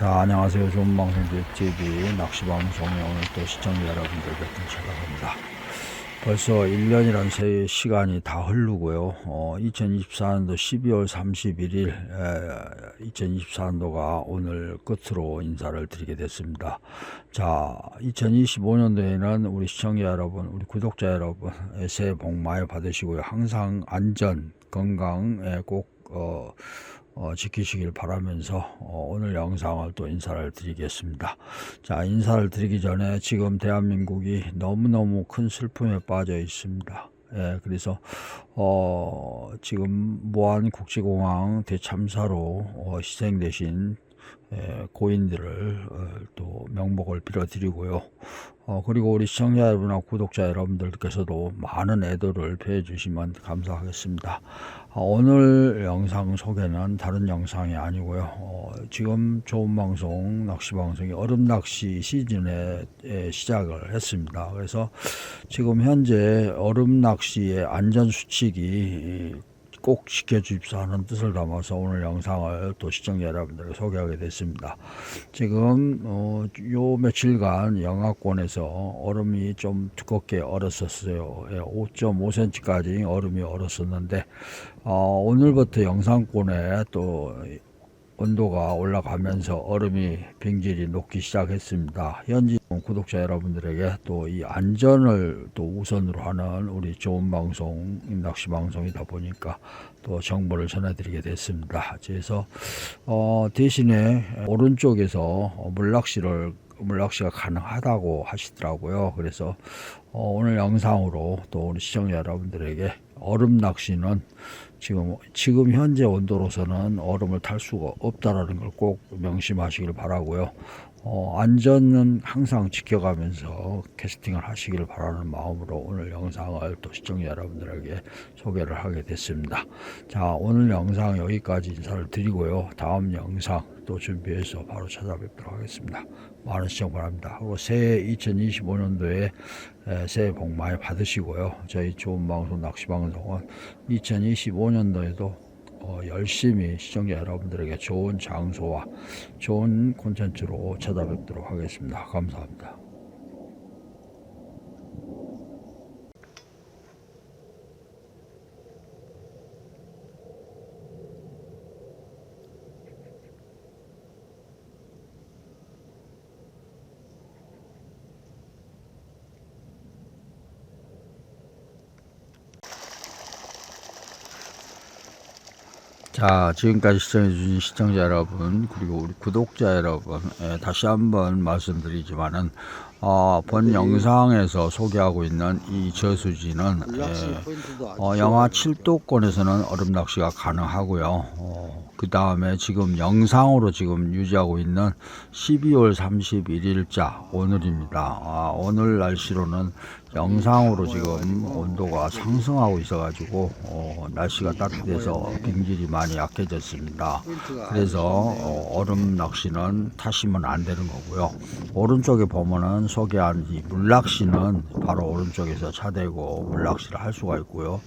자, 안녕하세요. 좋은 방송 TV 낚시방송에 오늘 또 시청자 여러분들 뵙던 찾아갑니다. 벌써 1년이란 세 시간이 다 흐르고요. 어, 2024년도 12월 31일, 에, 2024년도가 오늘 끝으로 인사를 드리게 됐습니다. 자, 2025년도에는 우리 시청자 여러분, 우리 구독자 여러분, 에, 새해 복 많이 받으시고요. 항상 안전, 건강에 꼭, 어, 어, 지키시길 바라면서 어, 오늘 영상을 또 인사를 드리겠습니다. 자, 인사를 드리기 전에 지금 대한민국이 너무너무 큰 슬픔에 빠져 있습니다. 예, 그래서 어, 지금 무한 국제공항 대참사로 어, 희생되신 예, 고인들을 어, 또 명복을 빌어드리고요. 어, 그리고 우리 시청자 여러분과 구독자 여러분들께서도 많은 애도를 표해 주시면 감사하겠습니다. 어, 오늘 영상 소개는 다른 영상이 아니고요. 어, 지금 좋은 방송, 낚시 방송이 얼음 낚시 시즌에 에, 시작을 했습니다. 그래서 지금 현재 얼음 낚시의 안전 수칙이 꼭 지켜주십사 하는 뜻을 담아서 오늘 영상을 또 시청자 여러분들에게 소개하게 됐습니다. 지금 어, 요 며칠간 영하권에서 얼음이 좀 두껍게 얼었었어요. 예, 5.5cm까지 얼음이 얼었었는데 어, 오늘부터 영상권에 또 온도가 올라가면서 얼음이 빙질이 녹기 시작했습니다. 현지 구독자 여러분들에게 또 이 안전을 또 우선으로 하는 우리 좋은 방송, 낚시 방송이다 보니까 또 정보를 전해드리게 됐습니다. 그래서 어, 대신에 오른쪽에서 어, 물낚시를 물낚시가 가능하다고 하시더라고요. 그래서 어, 오늘 영상으로 또 우리 시청자 여러분들에게 얼음 낚시는 지금 지금 현재 온도로서는 얼음을 탈 수가 없다라는 걸 꼭 명심하시길 바라고요. 어, 안전은 항상 지켜가면서 캐스팅을 하시길 바라는 마음으로 오늘 영상을 또 시청자 여러분들에게 소개를 하게 됐습니다. 자, 오늘 영상 여기까지 인사를 드리고요. 다음 영상 또 준비해서 바로 찾아뵙도록 하겠습니다. 많은 시청 바랍니다. 그리고 새해 2025년도에 새해 복 많이 받으시고요. 저희 좋은 방송 낚시방송 은 2025년도에도 어, 열심히 시청자 여러분들에게 좋은 장소와 좋은 콘텐츠로 찾아뵙도록 하겠습니다. 감사합니다. 자, 지금까지 시청해주신 시청자 여러분, 그리고 우리 구독자 여러분, 예, 다시 한번 말씀드리지만은, 어, 본 영상에서 소개하고 있는 이 저수지는, 예, 어, 영하 7도권에서는 얼음 낚시가 가능하고요. 어, 그 다음에 지금 영상으로 지금 유지하고 있는 12월 31일자 오늘입니다. 아, 오늘 날씨로는 영상으로 지금 온도가 상승하고 있어가지고 어, 날씨가 따뜻해서 빙질이 많이 약해졌습니다. 그래서 어, 얼음 낚시는 타시면 안 되는 거고요. 오른쪽에 보면은 소개한 이 물낚시는 바로 오른쪽에서 차대고 물낚시를 할 수가 있고요.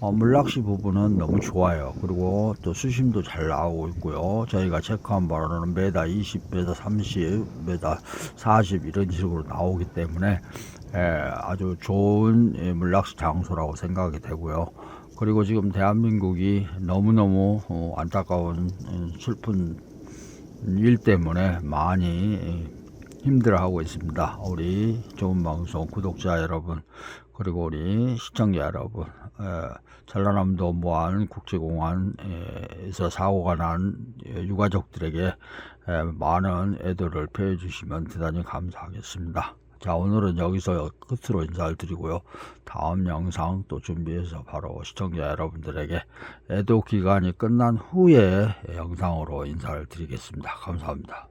어, 물낚시 부분은 너무 좋아요. 그리고 또 수심도 잘 나오고 있고요. 저희가 체크한 바로는 메다 20, 메다 30, 메다 40 이런 식으로 나오기 때문에 예, 아주 좋은 예, 물낚시 장소라고 생각이 되고요. 그리고 지금 대한민국이 너무너무 어, 안타까운 음, 슬픈 일 때문에 많이 예, 힘들어하고 있습니다. 우리 좋은 방송 구독자 여러분 그리고 우리 시청자 여러분 에, 전라남도 무안 국제공항에서 사고가 난 예, 유가족들에게 에, 많은 애도를 표해 주시면 대단히 감사하겠습니다. 자 오늘은 여기서 끝으로 인사를 드리고요. 다음 영상 또 준비해서 바로 시청자 여러분들에게 애도 기간이 끝난 후에 영상으로 인사를 드리겠습니다. 감사합니다.